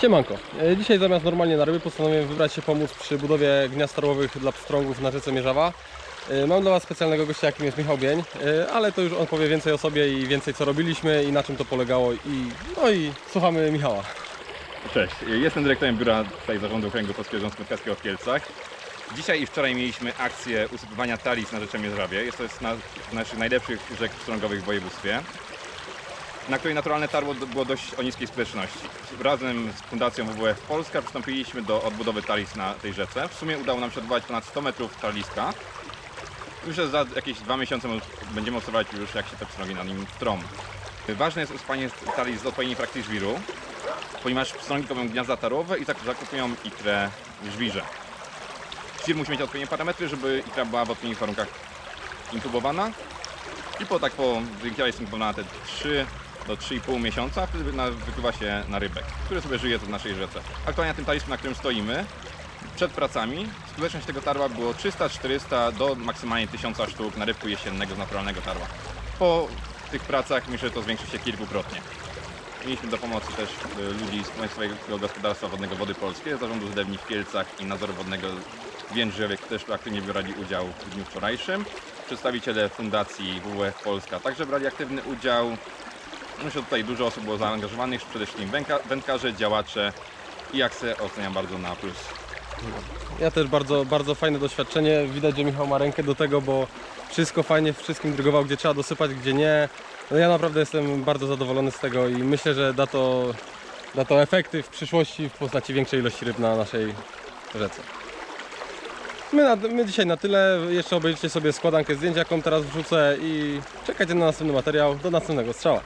Siemanko. E, Dzisiaj zamiast normalnie na ryby postanowiłem wybrać się pomóc przy budowie gniazd tarłowych dla pstrągów na rzece Mierzawa. E, Mam dla Was specjalnego gościa, jakim jest Michał Bień, e, ale to już on powie więcej o sobie i więcej co robiliśmy i na czym to polegało i no i słuchamy Michała. Cześć, jestem dyrektorem biura tutaj Zarządu Okręgu Polskiego Związku Wędkarskiego w Kielcach. Dzisiaj i wczoraj mieliśmy akcję usypywania talis na rzece Mierzawie. Jest to jest na z naszych najlepszych rzek pstrągowych w województwie, na której naturalne tarło było dość o niskiej skuteczności. Razem z Fundacją WWF Polska przystąpiliśmy do odbudowy talis na tej rzece. W sumie udało nam się odbudować ponad 100 metrów taliska. Myślę, że za jakieś dwa miesiące będziemy obserwować już, jak się te pstrągi na nim trą. Ważne jest usypanie talis z odpowiedniej frakcji żwiru, ponieważ pstrągi kopią gniazda tarowe i zak- zakupują ikrę żwirze. Żwir musi mieć odpowiednie parametry, żeby ikra była w odpowiednich warunkach inkubowana. I po tak po jest inkubowana te 3 do 3,5 miesiąca, wtedy wykluwa się na rybek, który sobie żyje tu w naszej rzece. Aktualnie na tym talisku, na którym stoimy, przed pracami skuteczność tego tarła było 300-400 do maksymalnie 1000 sztuk na rybku jesiennego z naturalnego tarła. Po tych pracach myślę, że to zwiększy się kilkukrotnie. Mieliśmy do pomocy też y, ludzi z Państwowego Gospodarstwa Wodnego Wody Polskie, Zarządu Zdewni w Kielcach i Nadzoru Wodnego w Jędrzewie, którzy też tu aktywnie brali udział w dniu wczorajszym. Przedstawiciele Fundacji WWF Polska także brali aktywny udział. Myślę, że tutaj dużo osób było zaangażowanych, przede wszystkim wędkarze, działacze i akcję oceniam bardzo na plus. Ja też bardzo, bardzo fajne doświadczenie. Widać, że Michał ma rękę do tego, bo wszystko fajnie, wszystkim drygował, gdzie trzeba dosypać, gdzie nie. No ja naprawdę jestem bardzo zadowolony z tego i myślę, że da to, da to efekty w przyszłości w postaci większej ilości ryb na naszej rzece. My, na, my dzisiaj na tyle. Jeszcze obejrzyjcie sobie składankę zdjęć, jaką teraz wrzucę i czekajcie na następny materiał. Do następnego strzała.